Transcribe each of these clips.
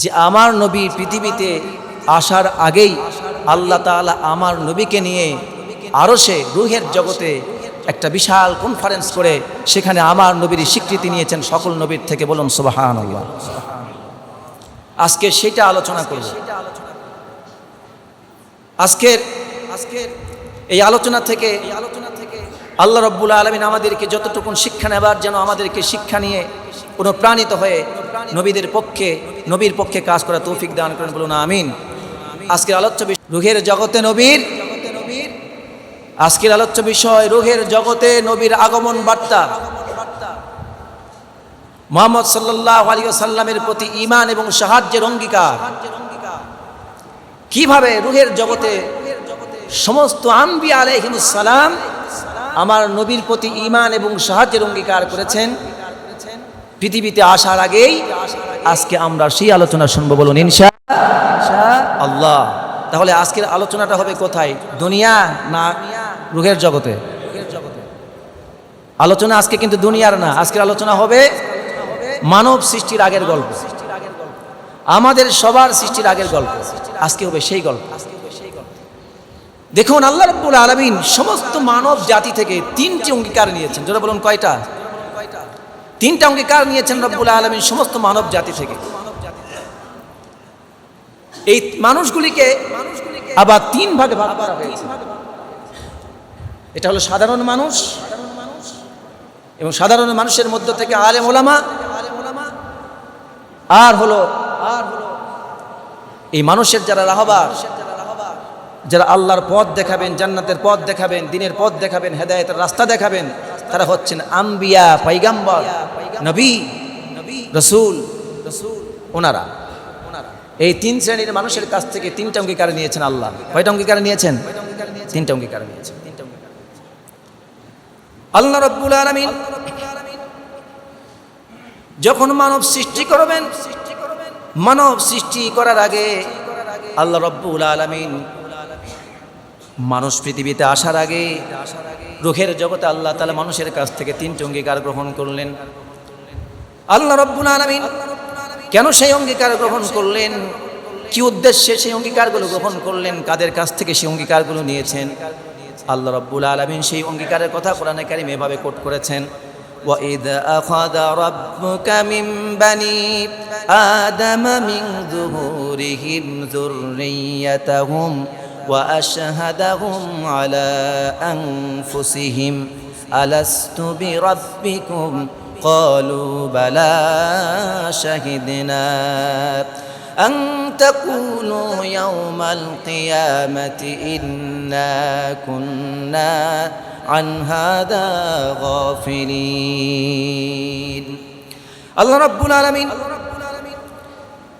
যে আমার নবী পৃথিবীতে আসার আগেই আল্লাহ তাআলা আমার নবীকে নিয়ে আরও সে রুহের জগতে একটা বিশাল কনফারেন্স করে সেখানে আমার নবীর স্বীকৃতি নিয়েছেন সকল নবীর থেকে বলুন সুবাহান আল্লাহ আজকে সেটা আলোচনা করব। আজকের আজকের এই আলোচনা থেকে এই আলোচনা আল্লাহ রব্বুল আলমিন আমাদেরকে যতটুকুন শিক্ষা নেবার যেন আমাদেরকে শিক্ষা নিয়ে অনুপ্রাণিত হয়ে নবীদের পক্ষে, নবীর পক্ষে কাজ করা তৌফিক দান করেন বলুন, আমিন। আজকের আলোচ্য বিষয় রুহের জগতে নবীর, আজকের আলোচ্য বিষয় রুহের জগতে নবীর আগমন বার্তা। মোহাম্মদ সাল্লাহ আলী সাল্লামের প্রতি ইমান এবং সাহায্যের অঙ্গীকার। কীভাবে রুহের জগতে সমস্ত আম্বি আলহিমসালাম আমার নবীর প্রতি ইমান এবং সাহায্যের অঙ্গীকার করেছেন। পৃথিবীতে আসার আগেই আজকে আমরা সেই আলোচনা শুনব বলুন, ইনশা আল্লাহ। তাহলে আজকের আলোচনাটা হবে কোথায়? দুনিয়া না রুহের জগতে? আলোচনা আজকে কিন্তু দুনিয়ার না, আজকের আলোচনা হবে মানব সৃষ্টির আগের গল্প। আমাদের সবার সৃষ্টির আগের গল্প। আজকে হবে সেই গল্প। দেখুন, আল্লাহ রব্বুল আলমিন সমস্ত মানব জাতি থেকে তিনটি অঙ্গীকার নিয়েছেন। যেটা বলুন, কয়টা? তিনটা অঙ্গীকার নিয়েছেন রব্বুল আলমিন সমস্ত মানব জাতি থেকে। এই মানুষগুলিকে আবার তিন ভাগে ভাগ করা হয়েছে। এটা হলো সাধারণ মানুষ এবং সাধারণ মানুষের মধ্য থেকে আলেম ওলামা। আর হলো আর হলো এই মানুষের যারা রাহবার যারা আল্লাহর পথ দেখাবেন, জান্নাতের পথ দেখাবেন, দিনের পথ দেখাবেন, হেদায়েতের রাস্তা দেখাবেন, তারা হচ্ছেন আম্বিয়া পাইগাম্বর নবী, রসুল, ওনারা। এই তিন শ্রেণির মানুষের কাছ থেকে তিনটা অঙ্গীকার নিয়েছেন আল্লাহ। কয়টা অঙ্গীকার নিয়েছেন? তিনটা অঙ্গীকার নিয়েছেন। আল্লাহ রব্বুল আলমিন যখন মানব সৃষ্টি করবেন, মানব সৃষ্টি করার আগে আল্লাহ রব্বুল আলমিন মানুষ পৃথিবীতে আসার আগে রুখের জগতে আল্লাহ তালা মানুষের কাছ থেকে তিনটি অঙ্গীকার গ্রহণ করলেন আল্লাহ রব্বুল আলমিন কেন সেই অঙ্গীকার গ্রহণ করলেন কি উদ্দেশ্যে সেই অঙ্গীকারগুলো গ্রহণ করলেন কাদের কাছ থেকে সেই অঙ্গীকারগুলো নিয়েছেন আল্লাহ রব্বুল আলমিন সেই অঙ্গীকারের কথা কোরআনে কারিম এভাবে কোট করেছেন وإذ أخذ ربك من بني آدم من ظهورهم ذريتهم وأشهدهم على أنفسهم ألست بربكم قالوا بلى شهدنا أن تقولوا يوم القيامة إنا كنا عن هذا غافلين الله رب العالمين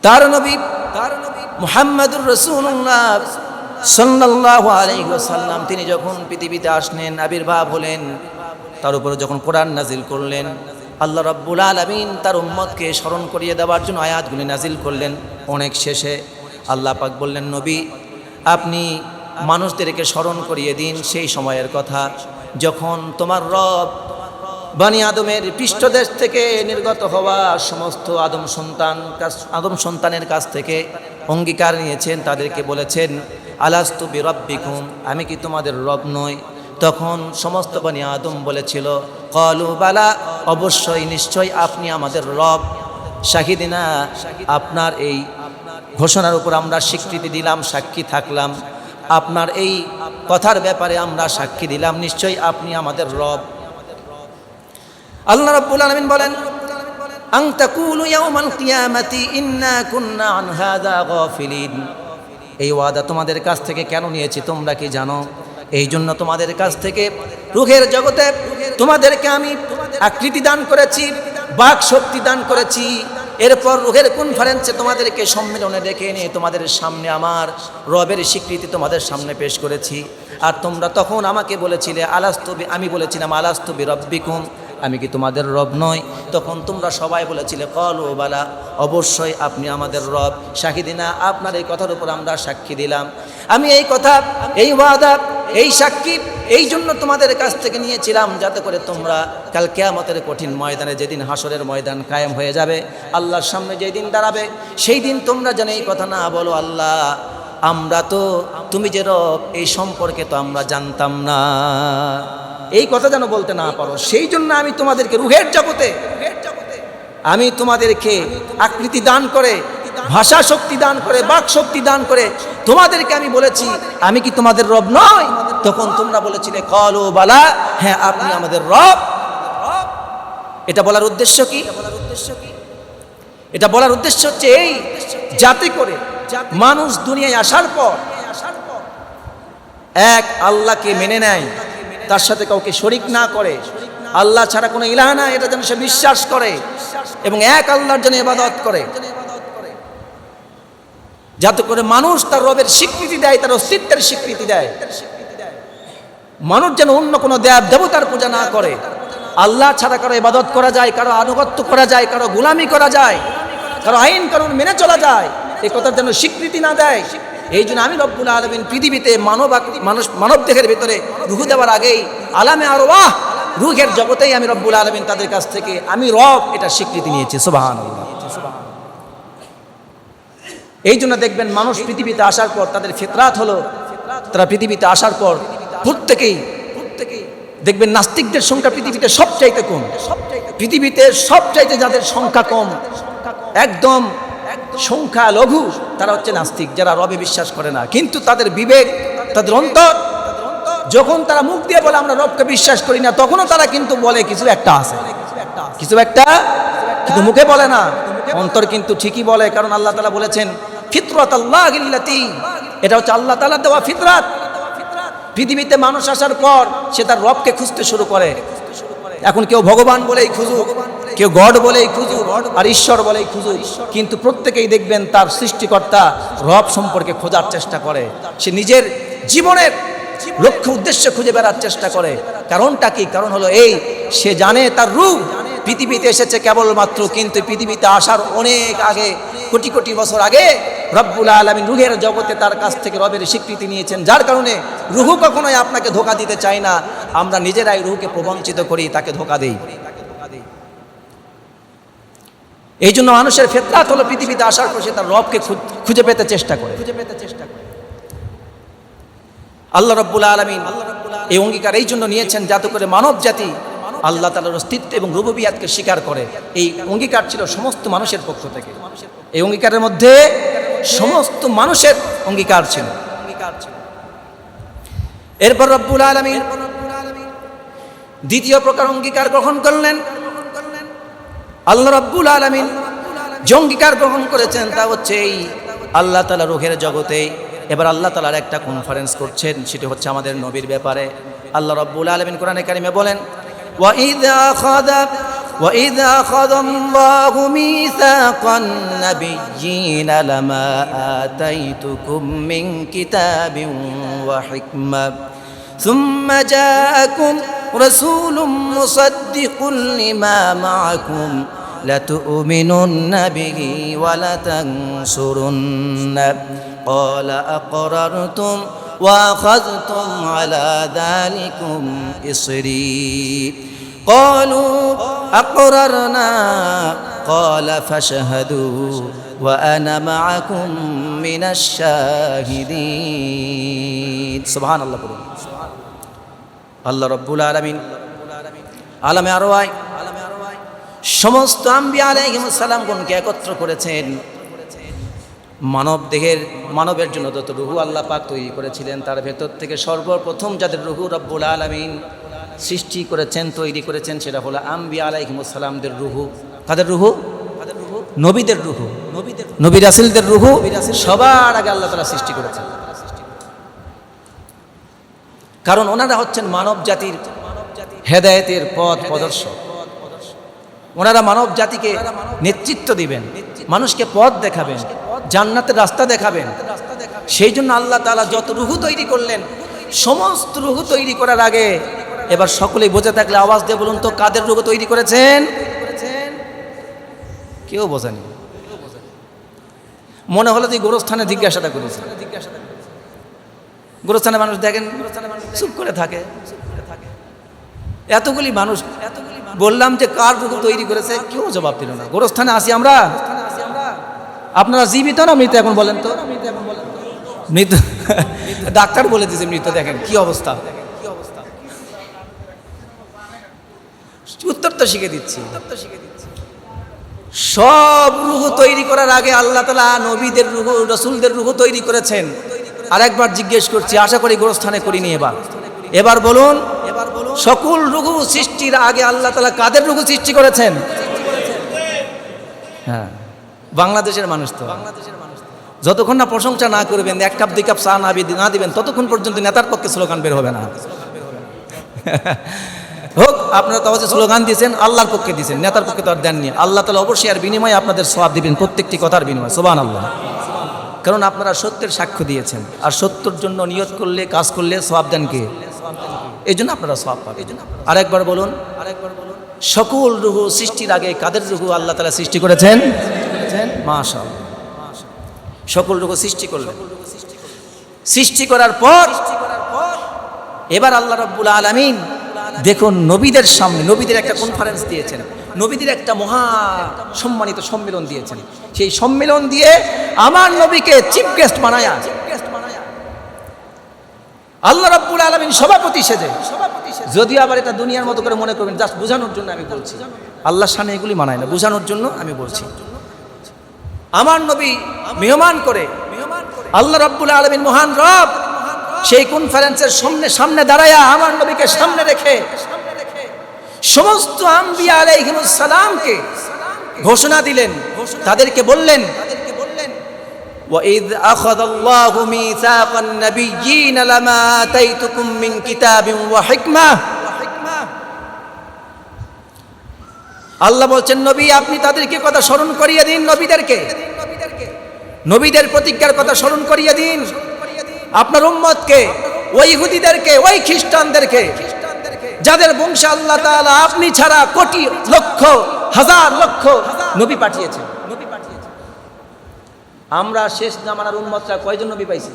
তার নবী তার নবী মুহাম্মদুর রাসূলুল্লাহ সাল্লাল্লাহু আলাইহি ওয়াসাল্লাম, তিনি যখন পৃথিবীতে আসলেন আবির্ভাব হলেন, তার উপরে যখন কোরআন নাজিল করলেন, আল্লাহ রাব্বুল আলামিন তার উম্মতকে স্মরণ করিয়ে দেওয়ার জন্য আয়াতগুলি নাজিল করলেন অনেক শেষে। আল্লাহ পাক বললেন, নবী, আপনি মানুষদেরকে স্মরণ করিয়ে দিন সেই সময়ের কথা। যখন তোমার রব বানি আদমের পৃষ্ঠদেশ থেকে নির্গত হওয়া সমস্ত আদম সন্তান আদম সন্তানের কাছ থেকে অঙ্গীকার নিয়েছেন, তাদেরকে বলেছেন, আলাস্তু বিরব্বিকুম, আমি কি তোমাদের রব নই? তখন সমস্ত বানি আদম বলেছিল, কলু, বালা, অবশ্যই নিশ্চয়ই আপনি আমাদের রব। শাহিদিনা, আপনার এই ঘোষণার উপর আমরা স্বীকৃতি দিলাম, সাক্ষী থাকলাম। আপনার এই কথার ব্যাপারে আমরা সাক্ষী দিলাম নিশ্চয়ই আপনি আমাদের রব। আল্লাহ রাব্বুল আলামিন বলেন আন তাকুলু ইয়াউমাল কিয়ামাতি ইন্না কুন্না আন হাযা গাফিলিন। এই ওয়াদা তোমাদের কাছ থেকে কেন নিয়েছি তোমরা কি জানো? এই জন্য তোমাদের কাছ থেকে রুহের জগতে তোমাদেরকে আমি আকৃতি দান করেছি, বাক শক্তি দান করেছি। এরপর রুহের কনফারেন্সে তোমাদেরকে সম্মেলনে ডেকে এনে তোমাদের সামনে আমার রবের স্বীকৃতি তোমাদের সামনে পেশ করেছি। আর তোমরা তখন আমাকে বলেছিলে আলাস্তবি আমি বলেছিলাম আলাস্তবি রব্বিকুম। আমি কি তোমাদের রব নয় তখন তোমরা সবাই বলেছিলে, কল ও বালা, অবশ্যই আপনি আমাদের রব। শাহিদিনা আপনার এই কথার উপর আমরা সাক্ষী দিলাম। আমি এই কথা, এই ওয়াদা, এই সাক্ষী, এই জন্য তোমাদের কাছ থেকে নিয়েছিলাম যাতে করে তোমরা কাল কেয়ামতের কঠিন ময়দানে যেদিন হাসরের ময়দান কায়েম হয়ে যাবে, আল্লাহর সামনে যেই দিন দাঁড়াবে, সেই দিন তোমরা যেন এই কথা না বলো, আল্লাহ, আমরা তো, তুমি যে রব, এই সম্পর্কে তো আমরা জানতাম না। এই কথা যেন বলতে না পারো। সেই জন্য আমি তোমাদেরকে রুহের জগতে, আমি তোমাদেরকে আকৃতি দান করে, ভাষা শক্তি দান করে, বাক শক্তি দান করে তোমাদেরকে আমি বলেছি, আমি কি তোমাদের রব নয় তখন তোমরা বলেছিলে, কলো বালা হ্যাঁ আপনি আমাদের রব। এটা বলার উদ্দেশ্য কি? এটা বলার উদ্দেশ্য হচ্ছে এই, যাতে করে মানুষ দুনিয়ায় আসার পর এক, আল্লাহকে মেনে নেয় তার সাথে কাউকে শরিক না করে। আল্লাহ ছাড়া কোনো ইলাহ না এটা যেন সে বিশ্বাস করে এবং এক আল্লাহর জন্য ইবাদত করে। যাতে করে মানুষ তার রবের স্বীকৃতি দেয়, তার অস্তিত্বের স্বীকৃতি দেয়। মানুষ যেন অন্য কোনো দেব দেবতার পূজা না করে। আল্লাহ ছাড়া কারও ইবাদত করা যায়, কারও আনুগত্য করা যায়, কারও গোলামি করা যায়, কারও আইন কানুন মেনে চলা যায়, এ কথার যেন স্বীকৃতি না দেয়। এই জন্য আমি রব্বুল আলমিন পৃথিবীতে মানব মানুষ মানব দেহের ভিতরে রুহু দেওয়ার আগেই আলামে আরও বাহ রুহের জগতেই আমি রব্বুল আলমিন তাদের কাছ থেকে আমি রব এটা স্বীকৃতি নিয়েছি সুবাহান এই জন্য দেখবেন মানুষ পৃথিবীতে আসার পর তাদের ফিতরাত হলো, তারা পৃথিবীতে আসার পর প্রত্যেকেই প্রত্যেকেই দেখবেন নাস্তিকদের সংখ্যা পৃথিবীতে সবচাইতে কম। পৃথিবীতে সবচাইতে যাদের সংখ্যা কম, একদম সংখ্যা লঘু তারা হচ্ছে নাস্তিক, যারা রবে বিশ্বাস করে না। কিন্তু তাদের বিবেক, তাদের অন্তর, যখন তারা মুখ দিয়ে বলে আমরা রবকে বিশ্বাস করি না, তখনও তারা কিন্তু বলে, কিছু একটা আছে। কিছু একটা কিন্তু মুখে বলে না। অন্তর কিন্তু ঠিকই বলে, কারণ আল্লাহ তালা বলেছেন ফিতরত আল্লাহ এটা হচ্ছে আল্লাহ তালা দেওয়া ফিতরাত। পৃথিবীতে মানুষ আসার পর সে তার রবকে খুঁজতে শুরু করে। এখন কেউ ভগবান বলেই খুঁজুক, কেউ গড বলেই খুঁজুক, আর ঈশ্বর বলেই খুঁজুক। কিন্তু প্রত্যেকেই দেখবেন তার সৃষ্টিকর্তা রব সম্পর্কে খোঁজার চেষ্টা করে। সে নিজের জীবনের লক্ষ্য, উদ্দেশ্য খুঁজে বেড়ার চেষ্টা করে। কারণটা কি? কারণ হলো এই, সে জানে তার রূপ। পৃথিবীতে এসেছে কেবলমাত্র কিন্তু পৃথিবীতে আসার অনেক আগে কোটি কোটি বছর আগে রব্বুল আলমিন রুহের জগতে তার কাছ থেকে রবের স্বীকৃতি নিয়েছেন। যার কারণে রুহু কখনোই আপনাকে ধোকা দিতে চায় না। আমরা নিজেরাই রুহুকে প্রবঞ্চিত করি তাকে ধোকা দেই। এই জন্য মানুষের ফেতরাত হলো পৃথিবীতে আসার পর সে তার রবকে খুঁজে পেতে চেষ্টা করে। খুঁজে পেতে চেষ্টা করে। আল্লাহ রব্বুল আলমিন এই অঙ্গীকার এই জন্য নিয়েছেন যাতে করে মানব জাতি আল্লাহ তালার অস্তিত্ব এবং রুববিয়াতকে স্বীকার করে। এই অঙ্গীকার ছিল সমস্ত মানুষের পক্ষ থেকে। এই অঙ্গীকারের মধ্যে সমস্ত মানুষের অঙ্গীকার ছিল। এরপর রব্বুল আলমিন দ্বিতীয় প্রকার অঙ্গীকার গ্রহণ করলেন। আল্লাহ রব্বুল আলমিন যে অঙ্গীকার গ্রহণ করেছেন তা হচ্ছে এই আল্লাহ তালা রুহের জগতে। এবার আল্লাহ তালার একটা কনফারেন্স করছেন, সেটি হচ্ছে আমাদের নবীর ব্যাপারে। আল্লাহ রব্বুল আলমিন কোরআনে কারিমে বলেন وَإِذْ أَخَذَ وَإِذْ أَخَذَ اللَّهُ مِيثَاقَ النَّبِيِّينَ لَمَا آتَيْتُكُم مِّن كِتَابٍ وَحِكْمَةٍ. ثم جاءكم رسول مصدق لما معكم. لتؤمنن به ولتنصرن. قال أقررتم وأخذتم على ذلكم إصري. قالوا أقررنا قال فاشهدوا وأنا معكم من الشاهدين سبحان الله بلون আল্লাহ রব্বুল আলমিন আলামে আরো আয় সমস্ত আম্বিয়া আলাইহিমসালামগণকে একত্র করেছেন মানব দেহের মানবের জন্য যত রুহু আল্লাহ পাক তৈরি করেছিলেন তার ভেতর থেকে সর্বপ্রথম যাদের রুহু রব্বুল আলমিন সৃষ্টি করেছেন তৈরি করেছেন সেটা হলো আম্বিয়া আলাইহিমসালামদের রুহু। কাদের রুহু? নবীদের রুহু। নবীদের নবী রাসিলদের রুহু সবার আগে আল্লাহ তালা সৃষ্টি করেছেন। কারণ ওনারা হচ্ছেন মানব জাতির হেদায়েতের পথ প্রদর্শক। ওনারা মানব জাতিকে নেতৃত্ব দিবেন মানুষকে পথ দেখাবেন জান্নাতের রাস্তা দেখাবেন। সেই জন্য আল্লাহ তালা যত রুহু তৈরি করলেন। সমস্ত রুহু তৈরি করার আগে এবার সকলেই বোঝে থাকলে আওয়াজ দিয়ে বলুন তো, কাদের রুহু তৈরি করেছেন? কেউ বোঝেনি। মনে হলো যে গোরস্থানে জিজ্ঞাসাটা করেছে। গোরস্থানে মানুষ দেখেন, চুপ করে থাকে। এতগুলি মানুষ, বললাম যে কার রুহু তৈরি করেছে, কেউ জবাব দিল না। গোরস্থানে আসি আমরা? আপনারা জীবিত না মৃত এখন বলেন তো? মৃত। ডাক্তার বলে দিয়েছে মৃত, দেখেন কি অবস্থা। উত্তর তো শিখে দিচ্ছি। সব রুহু তৈরি করার আগে আল্লাহ তালা নবীদের রুহু, রসুলদের রুহু তৈরি করেছেন। আর একবার জিজ্ঞেস করছি, আশা করি গোরস্থানে করিনি এবার। এবার বলুন এবার বলুন সকল রুহু সৃষ্টির আগে আল্লাহ তালা কাদের রুহু সৃষ্টি করেছেন? হ্যাঁ বাংলাদেশের মানুষ তো। বাংলাদেশের মানুষ যতক্ষণ না প্রশংসা না করবেন, এক কাপ, দুই কাপ চা না দিবেন, ততক্ষণ পর্যন্ত নেতার পক্ষে স্লোগান বের হবে না। হোক, আপনারা তো স্লোগান দিয়েছেন, আল্লাহর পক্ষে দিয়েছেন, নেতার পক্ষে তো আর দেননি। আল্লাহ তালা অবশ্যই আর বিনিময়ে আপনাদের সব দিবেন, প্রত্যেকটি কথার বিনিময়। সোবান আল্লাহ কারণ আপনারা সত্যের সাক্ষ্য দিয়েছেন, আর সত্যর জন্য নিয়ত করলে, কাজ করলে সব দেন কে? এই জন্য আপনারা সব পাবেন। আরেকবার বলুন আরেকবার বলুন সকল রুহু সৃষ্টির আগে কাদের রুহু আল্লাহ তালা সৃষ্টি করেছেন? মাশাল সকল রুহু সৃষ্টি করলেন। সৃষ্টি করার পর, এবার আল্লাহ রব্বুল আলমিন দেখুন, নবীদের সামনে, নবীদের একটা কনফারেন্স দিয়েছেন। নবীদের একটা মহা সম্মানিত সম্মেলন দিয়েছেন। সেই সম্মেলন দিয়ে আমার নবীকে চিফ গেস্ট বানায়া আল্লাহ রব্বুল আলমিন সভাপতি সেজে। যদিও আবার এটা দুনিয়ার মতো করে মনে করবেন জাস্ট বোঝানোর জন্য আমি বলছি। আল্লাহর সামনে এগুলি মানায় না, বোঝানোর জন্য আমি বলছি। আমার নবী মেহমান করে, আল্লাহ রব্বুল আলমিন মহান রব সেই কনফারেন্সের সামনে সামনে দাঁড়ায়া আমার নবীকে সামনে রেখে সমস্ত আম্বিয়া আলাইহিমুস সালামকে ঘোষণা দিলেন তাদেরকে বললেন وإذ أخذ الله ميثاق النبيين لما آتيتكم من كتاب وحكمة আল্লাহ বলছেন নবী আপনি তাদেরকে কথা স্মরণ করিয়ে দিন নবীদেরকে নবীদের প্রতিজ্ঞার কথা স্মরণ করিয়ে দিন আপনার উম্মতকে, ওই ইহুদিদেরকে, ওই খ্রিস্টানদেরকে, যাদের বংশে আল্লাহ তাআলা আপনি ছাড়া কোটি লক্ষ, হাজার লক্ষ নবী পাঠিয়েছেন। নবী পাঠিয়েছেন আমরা শেষ জামানার উম্মতরা কয়জন নবী পাইছি?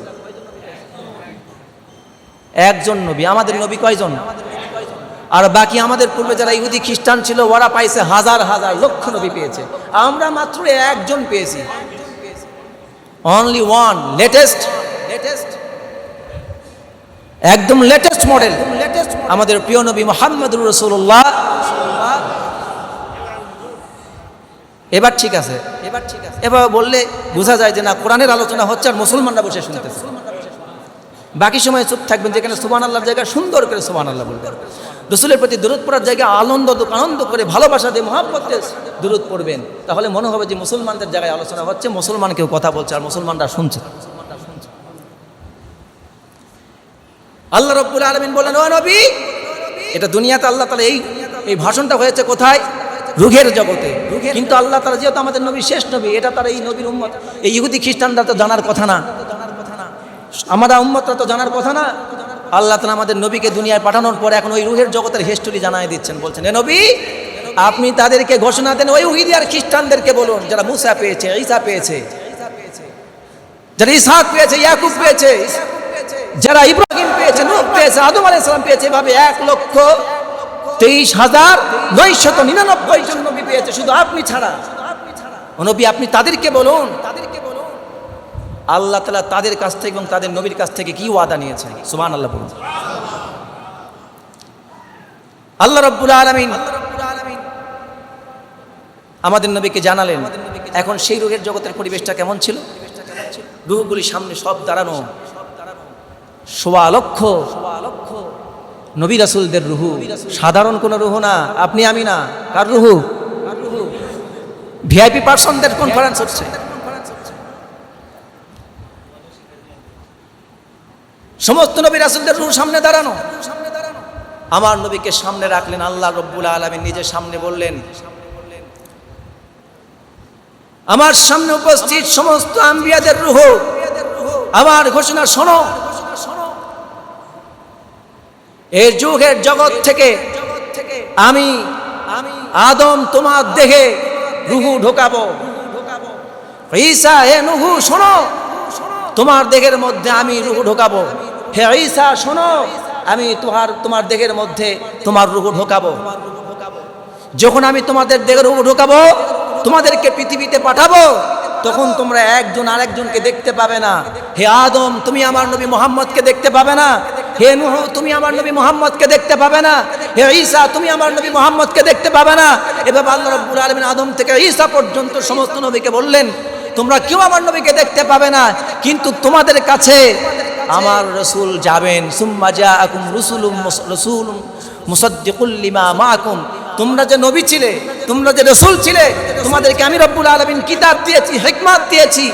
একজন নবী। আমাদের নবী কয়জন? আর বাকি আমাদের পূর্বে যারা ইহুদি খ্রিস্টান ছিল, ওরা পাইছে হাজার হাজার লক্ষ নবী পেয়েছে। আমরা মাত্র একজন পেয়েছি। অনলি ওয়ান লেটেস্ট লেটেস্ট একদম লেটেস্ট মডেল আমাদের প্রিয় নবী মোহাম্মদুর রসুল্লাহ এবার ঠিক আছে। এবার ঠিক আছে এবার বললে বোঝা যায় যে না, কোরআনের আলোচনা হচ্ছে আর মুসলমানরা বসে শুনতেছে। বাকি সময় চুপ থাকবেন যেখানে সুবান আল্লাহর জায়গায় সুন্দর করে সুবান আল্লাহ বলবেন। রসুলের প্রতি দূরত পড়ার জায়গায় আনন্দ আনন্দ করে ভালোবাসা দিয়ে মহাব্বতে দূরত পড়বেন। তাহলে মনে হবে যে মুসলমানদের জায়গায় আলোচনা হচ্ছে, মুসলমান কেউ কথা বলছে আর মুসলমানরা শুনছে। আল্লাহ রব্বুল আলমিন বলেন ও নবী, এটা দুনিয়াতে আল্লাহ তালা এই এই ভাষণটা হয়েছে কোথায়? রুঘের জগতে। কিন্তু আল্লাহ তালা যেহেতু আমাদের নবী শেষ নবী, এটা তারা এই নবীর উম্মত। এই ইহুদি খ্রিস্টানরা তো জানার কথা না। আমরা উম্মতরা তো জানার কথা না। আল্লাহ তালা আমাদের নবীকে দুনিয়ায় পাঠানোর পর এখন ওই রুহের জগতের হিস্টোরি জানাই দিচ্ছেন। বলছেন, এ নবী, আপনি তাদেরকে ঘোষণা দেন, ওই উহিদি আর খ্রিস্টানদেরকে বলুন, যারা মুসা পেয়েছে, ঈসা পেয়েছে, যারা ইসহাক পেয়েছে, ইয়াকুব পেয়েছে যারা ইব্রাহিম পেয়েছে, নূহ পেয়েছে, আদম আলাইসালাম পেয়েছে, এভাবে এক লক্ষ তেইশ হাজার নয়শত নিরানব্বই জন নবী পেয়েছে, শুধু আপনি ছাড়া। নবী, আপনি তাদেরকে বলুন। তাদেরকে বলুন আল্লাহ তালা তাদের কাছ থেকে এবং তাদের নবীর কাছ থেকে কি ওয়াদা নিয়েছেন? সুমান আল্লাহ বলুন। আল্লাহ রব্বুল আলমিন আমাদের নবীকে জানালেন, এখন সেই রোগের জগতের পরিবেশটা কেমন ছিল? রুহগুলি সামনে সব দাঁড়ানো সোয়া লক্ষ। নবী রাসুলদের রুহু। সাধারণ কোনো রুহু না। আপনি, আমি না। কার রুহু? ভিআইপি পার্সনদের কনফারেন্স হচ্ছে। সমস্ত নবী রাসুলদের রুহু সামনে দাঁড়ানো। আমার নবীকে সামনে রাখলেন আল্লাহ রব্বুল আলমী নিজের সামনে বললেন, আমার সামনে উপস্থিত সমস্ত আম্বিয়াদের রুহ। আমার ঘোষণা শোনো। এর যুগের জগৎ থেকে আমি আদম তোমার দেহে রুহু ঢোকাবো। ঈসা, হে নুহু, শোনো। তোমার দেহের মধ্যে আমি রুহু ঢোকাবো। হে ঈসা, শোনো। আমি তোমার তোমার দেহের মধ্যে তোমার রুহ ঢোকাবো। যখন আমি তোমাদের দেহের রুহ ঢোকাবো, তোমাদেরকে পৃথিবীতে পাঠাবো, তখন তোমরা একজন আরেকজনকে দেখতে পাবে না। হে আদম, তুমি আমার নবী মোহাম্মদকে দেখতে পাবে না। হে নুহ, তুমি আমার নবী মোহাম্মদকে দেখতে পাবে না। হে ঈসা, তুমি আমার নবী মোহাম্মদকে দেখতে পাবে না। এভাবে আল্লাহ রাব্বুল আলামিন আদম থেকে ঈসা পর্যন্ত সমস্ত নবীকে বললেন, তোমরা কেউ আমার নবীকে দেখতে পাবে না, কিন্তু তোমাদের কাছে আমার রসুল যাবেন। সুম্মা জাআকুম রসুলুম রসুলুম মুসাদ্দিকুল লিমা মাআকুম। তোমরা যে নবী ছিলে, তোমরা যে রসুল ছিলে, তোমাদেরকে আমি রব্বুল আলমিন কিতাব দিয়েছি, হেকমাত দিয়েছি।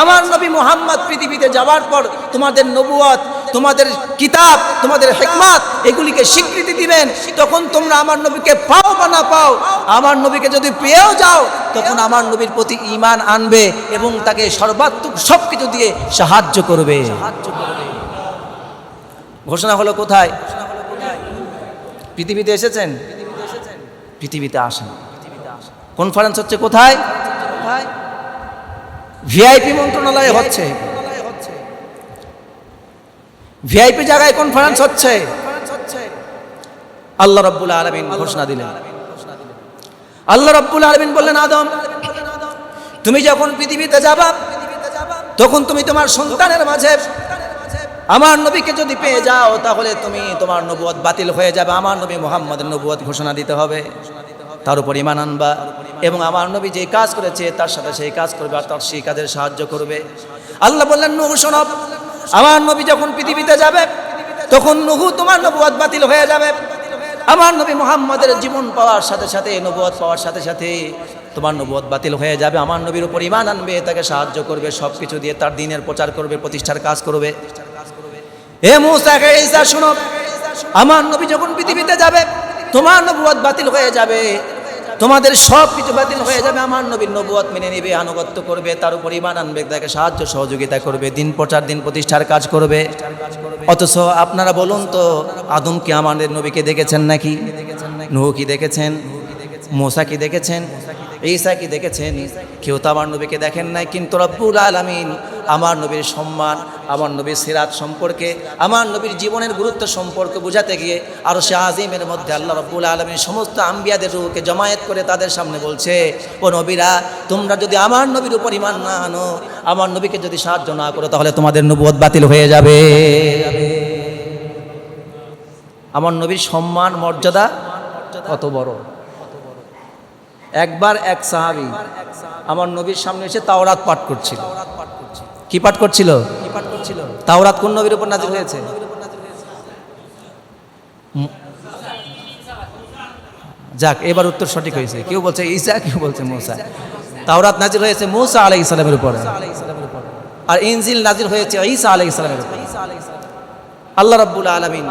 আমার নবী মোহাম্মদ পৃথিবীতে যাওয়ার পর তোমাদের নবুয়ত তোমাদের কিতাব, তোমাদের হেকমাত, এগুলিকে স্বীকৃতি দিবেন। তখন তোমরা আমার নবীকে পাও বা না পাও, আমার নবীকে যদি পেয়েও যাও, তখন আমার নবীর প্রতি ঈমান আনবে এবং তাকে সর্বাত্মক সব কিছু দিয়ে সাহায্য করবে। ঘোষণা হলো কোথায়? পৃথিবীতে এসেছেন? পৃথিবীতে আসেন। কনফারেন্স হচ্ছে কোথায়? ভিআইপি মন্ত্রণালয়ে হচ্ছে। ভিআইপি জায়গায় কনফারেন্স হচ্ছে। আল্লাহ রব্বুল আলমিন ঘোষণা দিলেন। আল্লাহ রব্বুল আলমিন বললেন আদম তুমি যখন পৃথিবীতে যাবা তখন তুমি তোমার সন্তানের মাঝে আমার নবীকে যদি পেয়ে যাও তাহলে তুমি তোমার নবুয়ত বাতিল হয়ে যাবে। আমার নবী মোহাম্মদের নবুয়ত ঘোষণা দিতে হবে। তার উপর ইমান আনবা এবং আমার নবী যে কাজ করেছে তার সাথে সেই কাজ করবে আর তার সেই কাজের সাহায্য করবে। আল্লাহ বললেন নুহু শোনব আমার নবী যখন পৃথিবীতে যাবে, তখন নুহু তোমার নবুয়ত বাতিল হয়ে যাবে। আমার নবী মোহাম্মদের জীবন পাওয়ার সাথে সাথে নবুয়ত পাওয়ার সাথে সাথে তোমার নবুয়ত বাতিল হয়ে যাবে। আমার নবীর উপর ইমান আনবে, তাকে সাহায্য করবে সব কিছু দিয়ে তার দিনের প্রচার করবে, প্রতিষ্ঠার কাজ করবে। হে মুসাকে ঈসা, শুনো, আমার নবী যখন পৃথিবীতে যাবে, তোমার নবুয়ত বাতিল হয়ে যাবে। তোমাদের সব কিছু বাতিল হয়ে যাবে, আমার নবীর নবুয়াত মেনে নেবে, আনুগত্য করবে, তার উপর ইমান আনবে, তাকে সাহায্য সহযোগিতা করবে, দিন প্রচার, দিন প্রতিষ্ঠার কাজ করবে। অথচ আপনারা বলুন তো, আদম কি আমাদের নবীকে দেখেছেন নাকি? নুহু কি দেখেছেন? মোসা কি দেখেছেন? ঈসা কি দেখেছেন? কেউ তো আমার নবীকে দেখেন নাই, কিন্তু রব্বুল আলামিন আমার নবীর সম্মান, আমার নবীর সিরাত সম্পর্কে, আমার নবীর জীবনের গুরুত্ব সম্পর্কে বোঝাতে গিয়ে আরও সে আজিমের মধ্যে আল্লাহ রব্বুল আলমীর সমস্ত আম্বিয়াদের রূহকে জমায়েত করে তাদের সামনে বলছে, ও নবীরা, তোমরা যদি আমার নবীর উপর ইমান না আনো, আমার নবীকে যদি সাহায্য না করো, তাহলে তোমাদের নবুয়ত বাতিল হয়ে যাবে। আমার নবীর সম্মান, মর্যাদা কত বড়? একবার এক সাহাবি আমার নবীর সামনে এসে তাওরাত পাঠ করছিল। কি পাঠ করছিল? তাওরাত কোন নবীর উপর নাজিল হয়েছে? যাক, এবার উত্তর সঠিক হয়েছে। কেউ বলছে ঈসা, কেউ বলছে মৌসা। তাওরাত নাজিল হয়েছে মৌসা আলাই ইসলামের উপরে। আর ইনজিল নাজিল হয়েছে ঈসা আলাই ইসলামের উপরে। আল্লাহ রাব্বুল আলামিন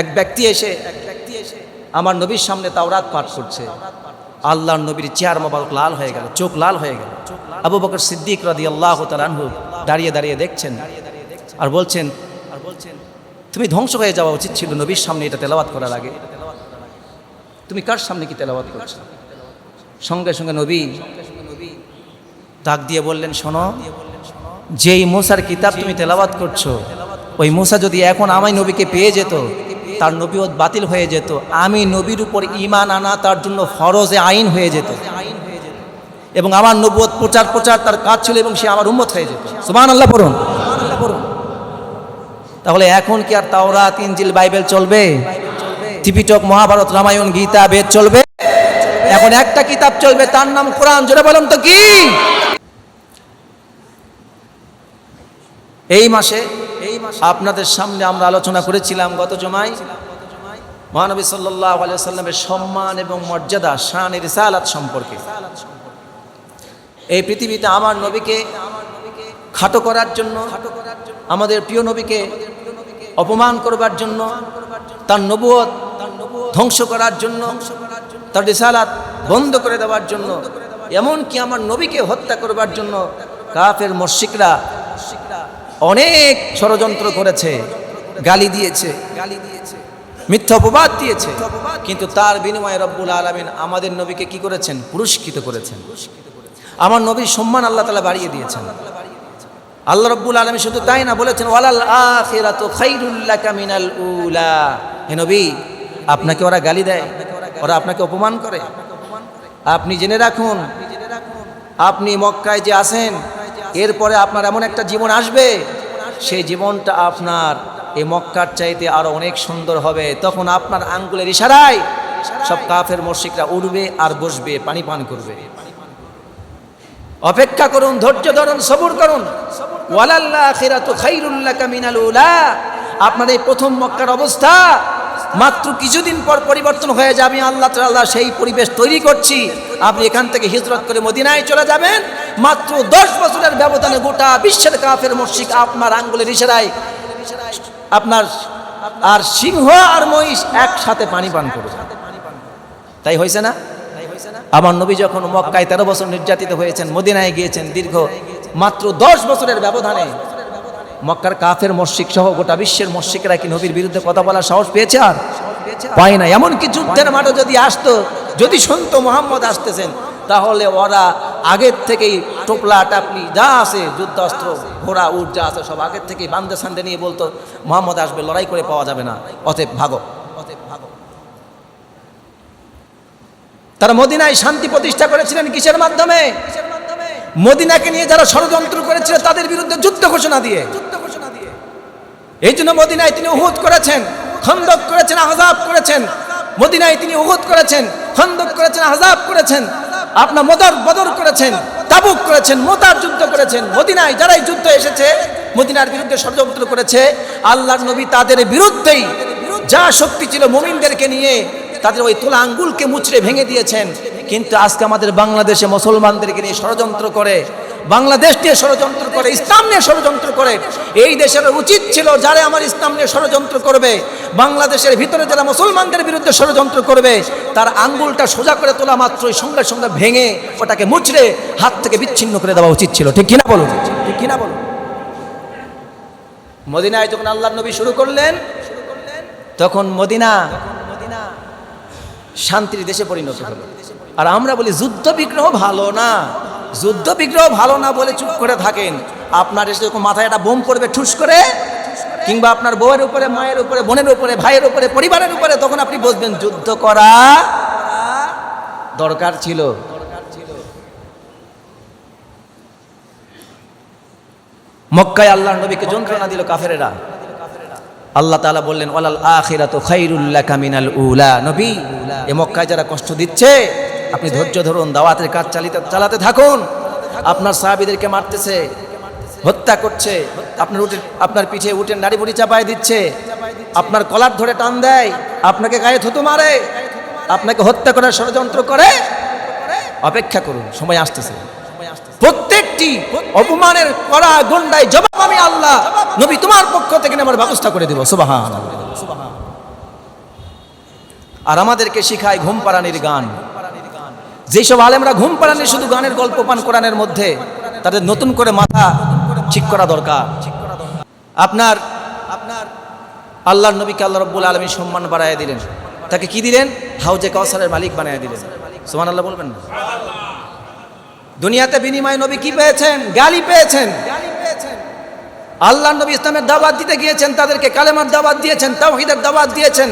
এক ব্যক্তি এসে এক ব্যক্তি এসে আমার নবীর সামনে তাওরাত পাঠ করছে। আল্লাহর নবীর চেয়ার মোবারক লাল হয়ে গেল, চোখ লাল হয়ে গেল। আবু বকর সিদ্দিক রাদি আল্লাহ তালানহু দাঁড়িয়ে দাঁড়িয়ে দেখছেন আর বলছেন আর বলছেন, তুমি ধ্বংস হয়ে যাওয়া উচিত ছিল নবীর সামনে এটা তেলাওয়াত করার আগে। তুমি কার সামনে কি তেলাওয়াত করছ? সঙ্গে সঙ্গে নবী ডাক দিয়ে বললেন, শোনো, যেই মুসার কিতাব তুমি তেলাওয়াত করছ, ওই মুসা যদি এখন আমায় নবীকে পেয়ে যেত তার নবীয়ত বাতিল হয়ে যেত। আমি নবীর উপর ইমান আনা তার জন্য ফরজে আইন হয়ে যেত। এবং আমার নবুয়ত প্রচার প্রচার তার কাজ ছিল এবং সে আমার উম্মত হয়ে যেত। সুমান আল্লাহ পড়ুন। তাহলে এখন কি আর তাওরাত, ইনজিল, বাইবেল চলবে? ত্রিপিটক, মহাভারত, রামায়ণ, গীতা, বেদ চলবে? এখন একটা কিতাব চলবে, তার নাম কোরআন। জোরে বলুন তো কি? এই মাসে আপনাদের সামনে আমরা আলোচনা করেছিলাম গত জমায়। মহানবী সাল্লাহ সাল্লামের সম্মান এবং মর্যাদা, শান রিসালাত সম্পর্কে। এই পৃথিবীতে আমার নবীকে খাটো করার জন্য, আমাদের প্রিয় নবীকে অপমান করবার জন্য, তার নবুয়ত ধ্বংস করার জন্য, তার রিসালাত বন্ধ করে দেওয়ার জন্য, এমনকি আমার নবীকে হত্যা করবার জন্য কাফের মস্যিকরা অনেক ষড়যন্ত্র করেছে, গালি দিয়েছে গালি দিয়েছে মিথ্যা অপবাদ দিয়েছে, কিন্তু তার বিনিময়ে রব্বুল আলমিন আমাদের নবীকে কি করেছেন? পুরস্কৃত করেছেন। আমার নবীর সম্মান আল্লাহ তালা বাড়িয়ে দিয়েছেন। আল্লাহ রব্বুল আলমী শুধু তাই না বলেছেন, ওয়ালাল আখিরাতু খাইরুল লাকা মিনাল উলা। হে নবী, আপনাকে ওরা গালি দেয়, ওরা আপনাকে অপমান করে। আপনি জেনে রাখুন, আপনি মক্কায় যে আছেন এরপরে আপনার এমন একটা জীবন আসবে, সেই জীবনটা আপনার এই মক্কার চাইতে আরও অনেক সুন্দর হবে। তখন আপনার আঙ্গুলের ইশারায় সব কাফের মসজিদরা উঠবে আর বসবে, পানি পান করবে। অপেক্ষা করুন, ধৈর্য ধরুন, সবুর করুন। ওয়ালাল্লাহ আখিরাতু খাইরুল লাকা মিনাল উলা। আপনার এই প্রথম মক্কার অবস্থা মাত্র কিছুদিন পর পরিবর্তন হয়ে যাবে আল্লাহ তাআলা সেই পরিবেশ তৈরি করছি। আপনি এখান থেকে হিজরত করে মদিনায় চলে যাবেন। মাত্র দশ বছরের ব্যবধানে গোটা বিশ্বের কাফের মসজিদ আপনার আঙ্গুলের ইশারায়, আপনার আর সিংহ আর মহিষ একসাথে পানি পান করবে তাই হয়েছে না? আমার নবী যখন মক্কায় তেরো বছর নির্যাতিত হয়েছেন, মদিনায় গিয়েছেন দীর্ঘ মাত্র দশ বছরের ব্যবধানে মক্কার কাফের মস্যিক সহ গোটা বিশ্বের মস্যিকরা কি নবীর বিরুদ্ধে কথা বলার সাহস পেয়েছে আর? পায় না এমনকি যুদ্ধের মাঠে যদি আসতো, যদি শুনতো মোহাম্মদ আসতেছেন, তাহলে ওরা আগের থেকেই টোপলা টাপলি যা আছে, যুদ্ধাস্ত্র, ঘোড়া, উট যা আছে, সব আগের থেকেই বান্দে সান্দে নিয়ে বলতো, মোহাম্মদ আসবে, লড়াই করে পাওয়া যাবে না। অতএব ভাগো অতএব ভাগো। তারা মদিনায় শান্তি প্রতিষ্ঠা করেছিলেন কিসের মাধ্যমে? মদিনাকে নিয়ে যারা ষড়যন্ত্র করেছিল, তাদের বিরুদ্ধে যুদ্ধ ঘোষণা দিয়ে। এই জন্য মদিনায় তিনি উহুদ করেছেন, খন্দক করেছেন আহজাব করেছেন। মদিনায় তিনি উহুদ করেছেন, খন্দক করেছেন আহজাব করেছেন। আপনার মদর বদর করেছেন, তাবুক করেছেন, মোতার যুদ্ধ করেছেন। মদিনায় যারাই যুদ্ধ এসেছে, মদিনার বিরুদ্ধে ষড়যন্ত্র করেছে, আল্লাহর নবী তাদের বিরুদ্ধেই যা শক্তি ছিল মুমিনদেরকে নিয়ে তাদের ওই তোলা আঙ্গুলকে মুচড়ে ভেঙে দিয়েছেন। কিন্তু আজকে আমাদের বাংলাদেশে মুসলমানদেরকে নিয়ে ষড়যন্ত্র করে, বাংলাদেশ নিয়ে ষড়যন্ত্র করে, ইসলাম নিয়ে ষড়যন্ত্র করে, এই দেশের উচিত ছিল যারা আমার ইসলাম নিয়ে ষড়যন্ত্র করবে, বাংলাদেশের ভিতরে যারা মুসলমানদের বিরুদ্ধে ষড়যন্ত্র করবে, তার আঙ্গুলটা সোজা করে তোলা মাত্রই সঙ্গে সঙ্গে ভেঙে ওটাকে মুচড়ে হাত থেকে বিচ্ছিন্ন করে দেওয়া উচিত ছিল। ঠিক কিনা বলুন ঠিক কিনা বলুন মদিনায় যখন আল্লাহ নবী শুরু করলেন, তখন মদিনা শান্তির দেশে পরিণত হলো। আর আমরা বলি, যুদ্ধ বিগ্রহ ভালো না। যুদ্ধ বিগ্রহ ভালো না বলে চুপ করে থাকেন। আপনার এসে যখন মাথায় একটা বোম পড়বে, ঠুস করে, কিংবা আপনার বউয়ের উপরে, মায়ের উপরে, বোনের উপরে, ভাইয়ের উপরে, পরিবারের উপরে, তখন আপনি বুঝবেন যুদ্ধ করা দরকার ছিল। মক্কায় আল্লাহর নবীকে যন্ত্রণা দিল কাফেরেরা। আল্লাহ তাআলা বললেন, ওয়ালাল আখিরাতু খাইরুল কামিনাল উলা। নবী, এ মক্কায় যারা কষ্ট দিচ্ছে আপনি ধৈর্য ধরুন, দাওয়াতের কাজ চালিতে চালাতে থাকুন। আপনার সাহাবীদেরকে মারতেছে, হত্যা করছে, আপনার উঠে আপনার পিঠে উঠে নাড়ি বুড়ি চাপায় দিচ্ছে, আপনার কলার ধরে টান দেয়, আপনাকে গায়ে থুতু মারে, আপনাকে হত্যা করার ষড়যন্ত্র করে। অপেক্ষা করুন, সময় আসতেছে। প্রত্যেকটি অপমানের করা গন্ডায় জবাব আমি আল্লাহ, নবী তোমার পক্ষ থেকে আমার ব্যবস্থা করে দেব সুবাহান আর আমাদেরকে শিখায় ঘুম পাড়ানির গান। যেসব আলেমরা ঘুম পাড়ানি, শুধু গানের গল্প পান কোরআনের মধ্যে, তাদের নতুন করে মাথা ঠিক করা দরকার। আপনার আপনার আল্লাহর নবীকে আল্লাহ রব্বুল আলমী সম্মান বাড়াইয়া দিলেন। তাকে কি দিলেন? হাউজে কাউসারের মালিক বানাইয়া দিলেন। সুমান আল্লাহ বলবেন না। দুনিয়াতে বিনিময় নবী কি পেয়েছেন? গালি পেয়েছেন। আল্লাহ নবী ইসলামের দাওয়াত দিতে গিয়েছেন, তাদেরকে কালেমার দাওয়াত দিয়েছেন, তাওহীদের দাওয়াত দিয়েছেন।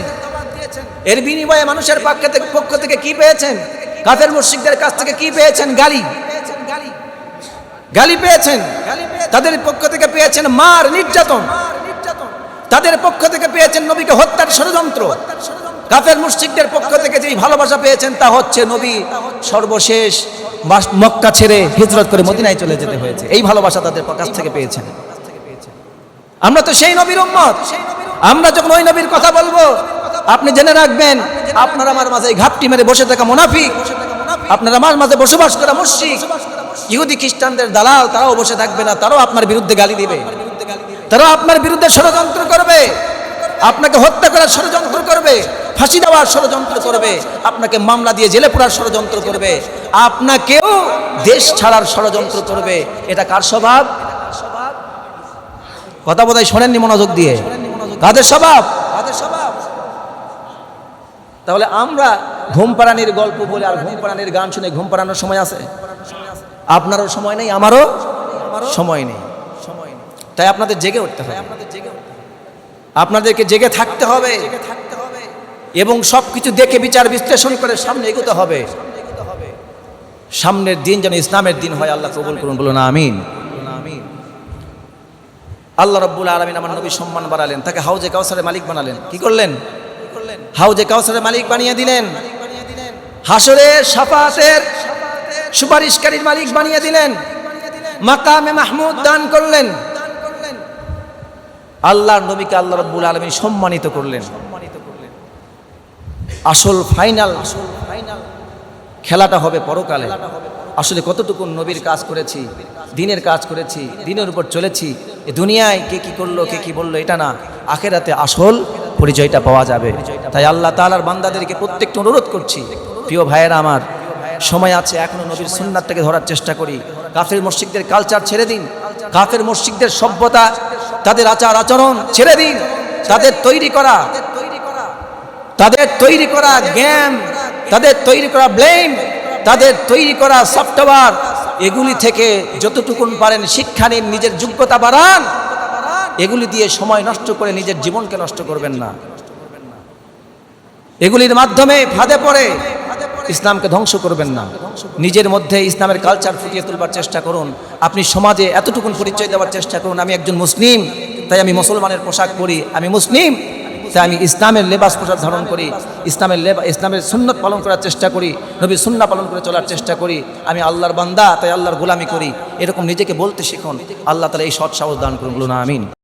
এর বিনিময়ে মানুষের পক্ষ থেকে পক্ষ থেকে কি পেয়েছেন? কাফের মুশরিকদের কাছ থেকে কি পেয়েছেন গালি? গালি পেয়েছেন। তাদের পক্ষ থেকে পেয়েছেন মার নির্যাতন। তাদের পক্ষ থেকে পেয়েছেন নবীকে হত্যার ষড়যন্ত্র। কাফের মুশরিকদের পক্ষ থেকে যেই ভালোবাসা পেয়েছেন তা হচ্ছে নবী সর্বশেষ মক্কা ছেড়ে হিজরত করে মদিনায় চলে যেতে হয়েছে। এই ভালোবাসা তাদের কাছ থেকে পেয়েছেন। আমরা তো সেই নবীর উম্মত। আমরা যখন ওই নবীর কথা বলব, আপনি জেনে রাখবেন আপনার আমার মাঝে ঘাপটি মেরে বসে থাকা মুনাফিক। আপনার আমার মাঝে বসবাস করা মুশরিক। ইহুদি খ্রিস্টানদের দালাল, তারাও বসে থাকবে না, তারাও আপনার বিরুদ্ধে গালি দিবে। তারাও আপনার বিরুদ্ধে ষড়যন্ত্র করবে। আপনাকে হত্যা করার ষড়যন্ত্র করবে, ফাঁসি দেওয়ার ষড়যন্ত্র করবে, আপনাকে মামলা দিয়ে জেলে পোড়ার ষড়যন্ত্র করবে। আপনাকেও দেশ ছাড়ার ষড়যন্ত্র করবে। এটা কার স্বভাব? কথা বোধহয় শোনেননি মনোযোগ দিয়ে। কাদের স্বভাব কাদের স্বভাব? তাহলে আমরা ঘুম পাড়ানির গল্প বলে আর ঘুম পাড়ানির গান শুনে ঘুম পাড়ানোর সময় আছে? আপনারও সময় নেই, আমারও সময় নেই। তাই আপনাদের জেগে উঠতে হবে। আপনাদেরকে জেগে থাকতে হবে এবং সব কিছু দেখে বিচার বিশ্লেষণ করে সামনে এগোতে হবে। সামনের দিন যেন ইসলামের দিন হয়, আল্লাহ কবুল করুন, বলুন আমিন। আল্লাহ রব্বুল আলমিন আমার নবী সম্মান বাড়ালেন, তাকে হাউজে কাউসারের মালিক বানালেন। কি করলেন? হাউজে কাউসারের মালিক বানিয়ে দিলেন। হাসরের সাফাতের সুপারিশকারীর মালিক বানিয়ে দিলেন। মাকামে মাহমুদ দান করলেন। আল্লাহর নবীকে আল্লাহ রব্বুল আলমিন সম্মানিত করলেন। আসল ফাইনাল খেলাটা হবে পরকালে। আসলে কতটুকু নবীর কাজ করেছি, দিনের কাজ করেছি, দিনের উপর চলেছি দুনিয়ায় কে কি করল, কে কি বলল, এটা না। আখেরাতে আসল পরিচয়টা পাওয়া যাবে। তাই আল্লাহ তালার বান্দাদেরকে প্রত্যেকটা অনুরোধ করছি, প্রিয় ভাইয়েরা আমার, সময় আছে এখনও নবীর সুন্নাতটাকে ধরার চেষ্টা করি। কাফের মসজিদদের কালচার ছেড়ে দিন। কাফের মসজিদদের সভ্যতা, তাদের আচার আচরণ ছেড়ে দিন। তাদের তৈরি করা, তাদের তৈরি করা জ্ঞান, তাদের তৈরি করা ব্লেম তাদের তৈরি করা সফটওয়্যার এগুলি থেকে যতটুকুন পারেন শিক্ষা নিন, নিজের যোগ্যতা বাড়ান। এগুলি দিয়ে সময় নষ্ট করে নিজের জীবনকে নষ্ট করবেন না। এগুলির মাধ্যমে ফাঁদে পড়ে ইসলামকে ধ্বংস করবেন না। নিজের মধ্যে ইসলামের কালচার ফুটিয়ে তুলবার চেষ্টা করুন। আপনি সমাজে এতটুকুন পরিচয় দেওয়ার চেষ্টা করুন, আমি একজন মুসলিম, তাই আমি মুসলমানের পোশাক পরি, আমি মুসলিম, তাই আমি ইসলামের লেবাস পোশাক ধারণ করি, ইসলামের লেবা, ইসলামের সুন্নত পালন করার চেষ্টা করি, নবীর সুন্না পালন করে চলার চেষ্টা করি, আমি আল্লাহর বান্দা, তাই আল্লাহর গোলামি করি। এরকম নিজেকে বলতে শিখুন। আল্লাহ তালা এই সৎ সাহস দান করুন, বলুন, আমিন।